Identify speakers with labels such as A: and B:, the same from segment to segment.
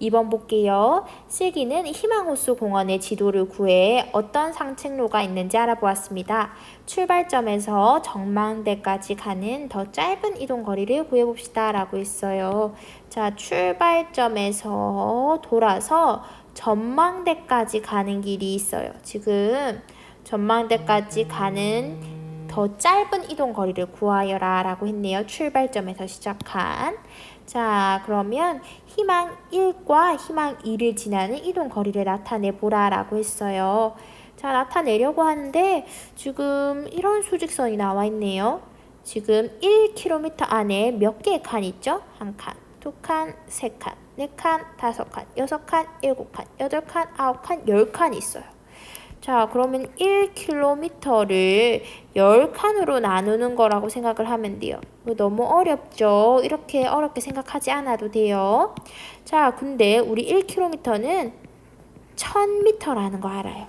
A: 2번 볼게요. 슬기는 희망호수 공원의 지도를 구해 어떤 상책로가 있는지 알아보았습니다. 출발점에서 전망대까지 가는 더 짧은 이동 거리를 구해봅시다. 라고 했어요. 자, 출발점에서 돌아서 전망대까지 가는 길이 있어요. 지금 전망대까지 가는 더 짧은 이동 거리를 구하여라 라고 했네요. 출발점에서 시작한. 자, 그러면 희망 1과 희망 2를 지나는 이동 거리를 나타내 보라 라고 했어요. 자, 나타내려고 하는데 지금 이런 수직선이 나와 있네요. 지금 1km 안에 몇 개의 칸 있죠? 한 칸, 두 칸, 세 칸, 네 칸, 다섯 칸, 여섯 칸, 일곱 칸, 여덟 칸, 아홉 칸, 열칸 있어요. 자, 그러면 1km를 10칸으로 나누는 거라고 생각을 하면 돼요. 너무 어렵죠? 이렇게 어렵게 생각하지 않아도 돼요. 자, 근데 우리 1km는 1000m라는 거 알아요.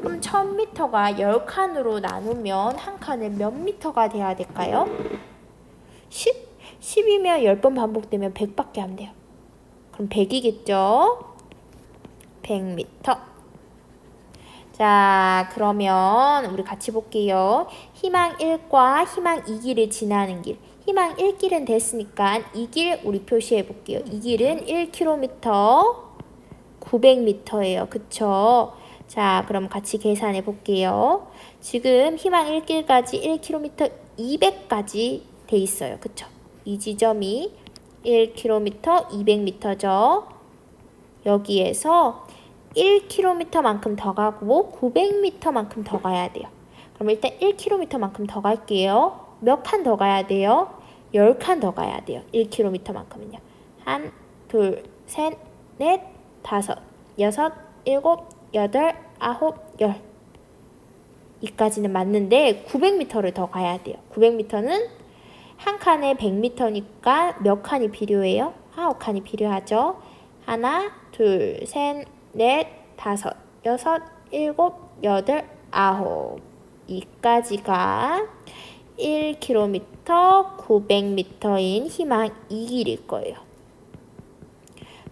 A: 그럼 1000m가 10칸으로 나누면 한 칸에 몇 미터가 돼야 될까요? 10? 10이면 10번 반복되면 100밖에 안 돼요. 그럼 100이겠죠? 100m. 자, 그러면 우리 같이 볼게요. 희망 1과 희망 2길을 지나는 길. 희망 1길은 됐으니까 이길 우리 표시해 볼게요. 이 길은 1km 900m예요. 그쵸? 자, 그럼 같이 계산해 볼게요. 지금 희망 1길까지 1km 200까지 돼 있어요. 그쵸? 이 지점이 1km 200m죠. 여기에서 1km만큼 더 가고 900m만큼 더 가야 돼요. 그럼 일단 1km만큼 더 갈게요. 몇 칸 더 가야 돼요? 10칸 더 가야 돼요. 1km만큼은요. 한, 둘, 셋, 넷, 다섯, 여섯, 일곱, 여덟. 이까지는 맞는데 900m를 더 가야 돼요. 900m는 한 칸에 100m니까 몇 칸이 필요해요? 아홉 칸이 필요하죠. 하나, 둘, 셋, 넷, 다섯, 여섯, 일곱, 여덟, 아홉. 이까지가 1km 900m인 희망 2길일 거예요.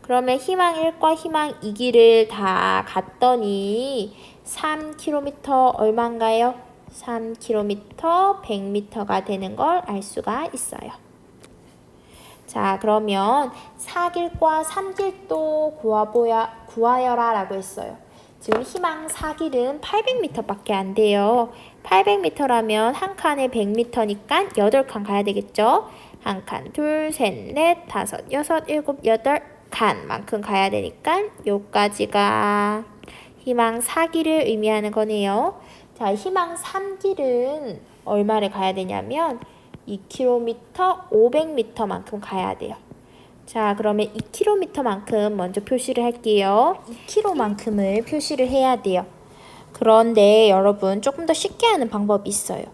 A: 그러면 희망 1과 희망 2길을 다 갔더니 3km 얼마인가요? 3km 100m가 되는 걸 알 수가 있어요. 자, 그러면 4길과 3길도 구하보야, 구하여라 라고 했어요. 지금 희망 4길은 800m밖에 안 돼요. 800m라면 한 칸에 100m니까 8칸 가야 되겠죠? 한 칸, 둘, 셋, 넷, 다섯, 여섯, 일곱, 여덟 칸만큼 가야 되니까 요까지가 희망 4길을 의미하는 거네요. 자, 희망 3길은 얼마를 가야 되냐면 2km 500m만큼 가야 돼요. 자, 그러면 2km만큼 먼저 표시를 할게요. 2km만큼을 표시를 해야 돼요. 그런데 여러분 조금 더 쉽게 하는 방법이 있어요.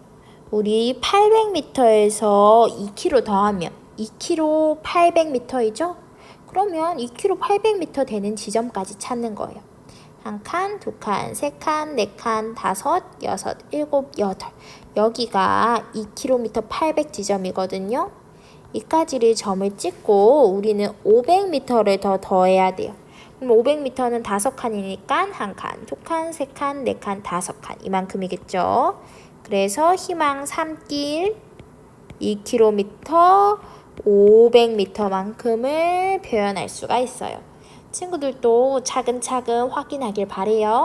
A: 우리 800m에서 2km 더하면 2km 800m이죠? 그러면 2km 800m 되는 지점까지 찾는 거예요. 한 칸, 두 칸, 세 칸, 네 칸, 다섯, 여섯, 일곱, 여덟. 여기가 2km 800 지점이거든요. 이까지를 점을 찍고 우리는 500m를 더 더해야 돼요. 그럼 500m는 다섯 칸이니까 한 칸, 두 칸, 세 칸, 네 칸, 다섯 칸 이만큼이겠죠. 그래서 희망 3길 2km 500m만큼을 표현할 수가 있어요. 친구들도 차근차근 확인하길 바래요.